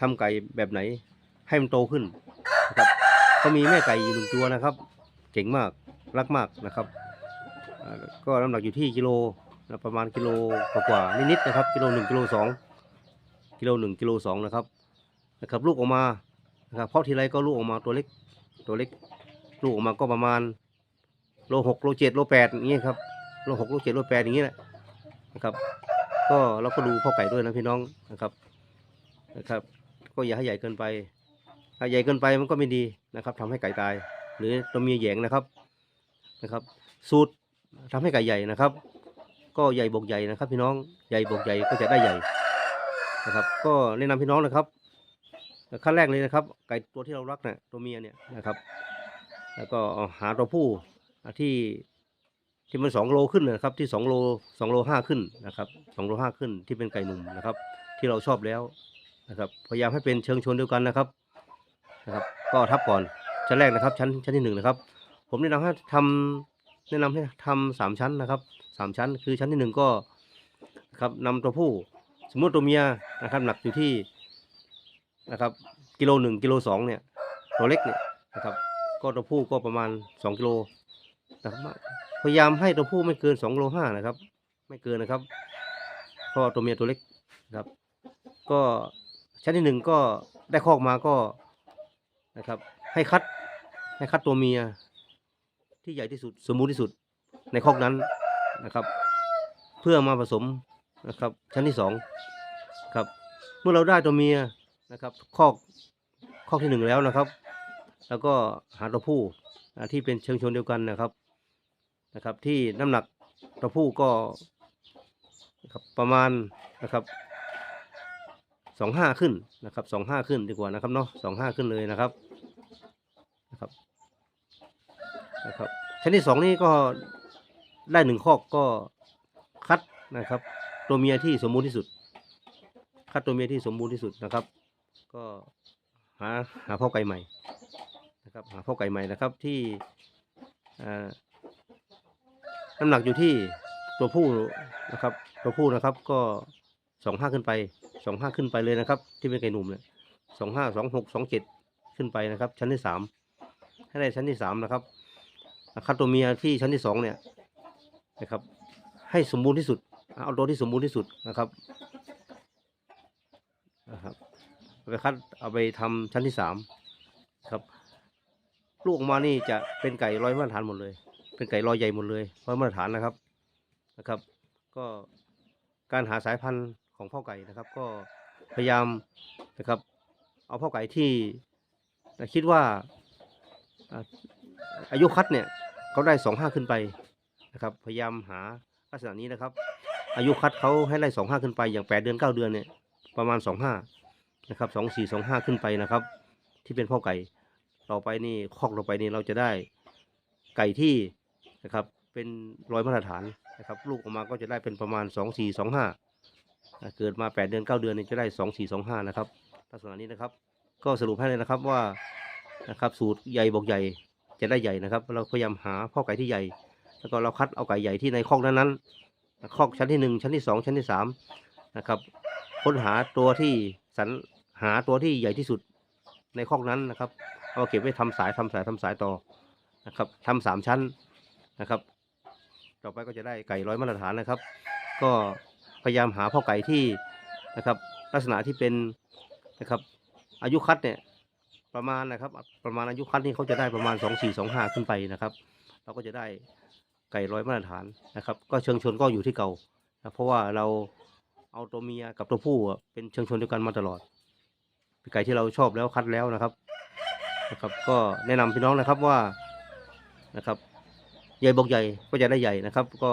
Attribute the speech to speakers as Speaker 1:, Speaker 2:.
Speaker 1: ทำไก่แบบไหน ให้มันโตขึ้นนะครับก็มีแม่ไก่อยู่หนึ่งตัวนะครับ เก่งมากรักมากนะครับ ก็น้ำหนักอยู่ที่กิโลประมาณกิโลกว่าๆนิดๆนะครับ กิโลหนึ่งกิโลสองกิโลหนึ่งกิโลสองนะครับนะครับ ลูกออกมานะครับเพาะทีไรก็ลูกออกมาตัวเล็กตัวเล็ก ลูกออกมาก็ประมาณโลหกโลเจ็ดโลแปดอย่างเงี้ยครับโลหกโลเจ็ดโลแปดอย่างเงี้ยแหละนะครับ ก็เราก็ดูพ่อไก่ด้วยนะพี่น้องนะครับนะครับ ก็อย่าให้ใหญ่เกินไป ถ้าใหญ่เกินไปมันก็ไม่ดีนะครับทำให้ไก่ตาย หรือตัวเมียแหยงนะครับนะครับ สูตรทำให้ไก่ใหญ่นะครับ ก็ใหญ่บวกใหญ่นะครับ พี่น้องใหญ่บวกใหญ่ก็จะได้ใหญ่นะครับ ก็แนะนำพี่น้องนะครับขั้นแรกเลยนะครับ ไก่ตัวที่เรารักเนี่ยตัวเมียเนี่ยนะครับ แล้วก็หาตัวผู้ที่ที่มันสองโลขึ้นนะครับ ที่สองโลสองโลห้าขึ้นนะครับสองโลห้าขึ้นที่เป็นไก่หนุ่มนะครับ ที่เราชอบแล้ว นะครับพยายามให้เป็นเชิงชนเดียวกันนะครับนะครับ ก็ทับก่อนชั้นแรกนะครับ ชั้นชั้นที่หนึ่งนะครับ ผมแนะนำให้ทำแนะนำให้ทำสามชั้นนะครับสามชั้น คือชั้นที่หนึ่งก็นะครับนำตัวผู้สมมติตัวเมียนะครับหนักอยู่ที่นะครับกิโลหนึ่งกิโลสองเนี่ยตัวเล็กเนี่ยนะครับ ก็ตัวผู้ก็ประมาณสองกิโลนะครับพยายามให้ตัวผู้ไม่เกินสองโลห้านะครับ ไม่เกินนะครับเพราะตัวเมียตัวเล็กนะครับ ก็ ชั้นที่หนึ่งก็ได้คอกมาก็นะครับ ให้คัดให้คัดตัวเมีย ที่ใหญ่ที่สุดสมบูรณ์ที่สุดในคอกนั้นนะครับ เพื่อมาผสมนะครับ ชั้นที่สองครับ เมื่อเราได้ตัวเมียนะครับคอกคอกที่หนึ่งแล้วนะครับ แล้วก็หาตัวผู้ที่เป็นเชิงชนเดียวกันนะครับนะครับ ที่น้ำหนักตัวผู้ก็ครับประมาณนะครับ สองห้าขึ้นนะครับสองห้าขึ้นดีกว่านะครับเนาะสองห้าขึ้นเลยนะครับนะครับนะครับชั้นที่สองนี่ก็ได้หนึ่งคอกก็คัดนะครับตัวเมียที่สมบูรณ์ที่สุด คัดตัวเมียที่สมบูรณ์ที่สุดนะครับ ก็หาหาพ่อไก่ใหม่นะครับหาพ่อไก่ใหม่นะครับที่น้ำหนักอยู่ที่ตัวผู้นะครับ ตัวผู้นะครับก็สองห้าขึ้นไป สองห้าขึ้นไปเลยนะครับ ที่เป็นไก่หนุ่มเนี่ยสองห้าสองหกสองเจ็ดขึ้นไปนะครับ ชั้นที่สามให้ได้ชั้นที่สามนะครับคัดตัวเมียที่ชั้นที่สองเนี่ยนะครับ ให้สมบูรณ์ที่สุด เอาตัวที่สมบูรณ์ที่สุดนะครับนะครับเอาไปคัดเอาไปทำชั้นที่สามครับ ลูกออกมานี่จะเป็นไก่ร้อยมาตรฐานหมดเลย เป็นไก่รอยใหญ่หมดเลยร้อยมาตรฐานนะครับนะครับ ก็การหาสายพันธุ์ ของพ่อไก่นะครับ ก็พยายามนะครับ เอาพ่อไก่ที่คิดว่าอายุคัดเนี่ยเขาได้สองห้าขึ้นไปนะครับ พยายามหาลักษณะนี้นะครับ อายุคัดเขาให้ได้สองห้าขึ้นไป อย่างแปดเดือนเก้าเดือนเนี่ยประมาณสองห้านะครับสองสี่สองห้าขึ้นไปนะครับ ที่เป็นพ่อไก่ต่อไปนี่คอกต่อไปนี่เราจะได้ไก่ที่นะครับเป็นร้อยมาตรฐานนะครับ ลูกออกมาก็จะได้เป็นประมาณสองสี่สองห้า เกิดมาแปดเดือนเก้าเดือนนี่จะได้สองสี่สองห้านะครับลักษณะนี้นะครับ ก็สรุปให้เลยนะครับว่านะครับสูตรใหญ่บอกใหญ่จะได้ใหญ่นะครับ เราพยายามหาพ่อไก่ที่ใหญ่ แล้วก็เราคัดเอาไก่ใหญ่ที่ในคอกนั้นๆคอกชั้นที่หนึ่งชั้นที่สองชั้นที่สามนะครับค้นหาตัวที่สรรหาตัวที่ใหญ่ที่สุดในคอกนั้นนะครับเอาเก็บไว้ทำสายทำสายทำสายต่อนะครับทำสามชั้นนะครับ ต่อไปก็จะได้ไก่ร้อยมาตรฐานนะครับ ก็ พยายามหาพ่อไก่ที่นะครับ ลักษณะที่เป็นนะครับ อายุคัดเนี่ยประมาณนะครับ ประมาณอายุคัดนี่เขาจะได้ประมาณสองสี่สองห้าขึ้นไปนะครับ เราก็จะได้ไก่ร้อยมาตรฐานนะครับ ก็เชิงชนก็อยู่ที่เก่านะเพราะว่าเราเอาตัวเมียกับตัวผู้เป็นเชิงชนเดียวกันมาตลอดเป็นไก่ที่เราชอบแล้วคัดแล้วนะครับนะครับ ก็แนะนำพี่น้องนะครับว่านะครับใหญ่บอกใหญ่ก็จะได้ใหญ่นะครับ ก็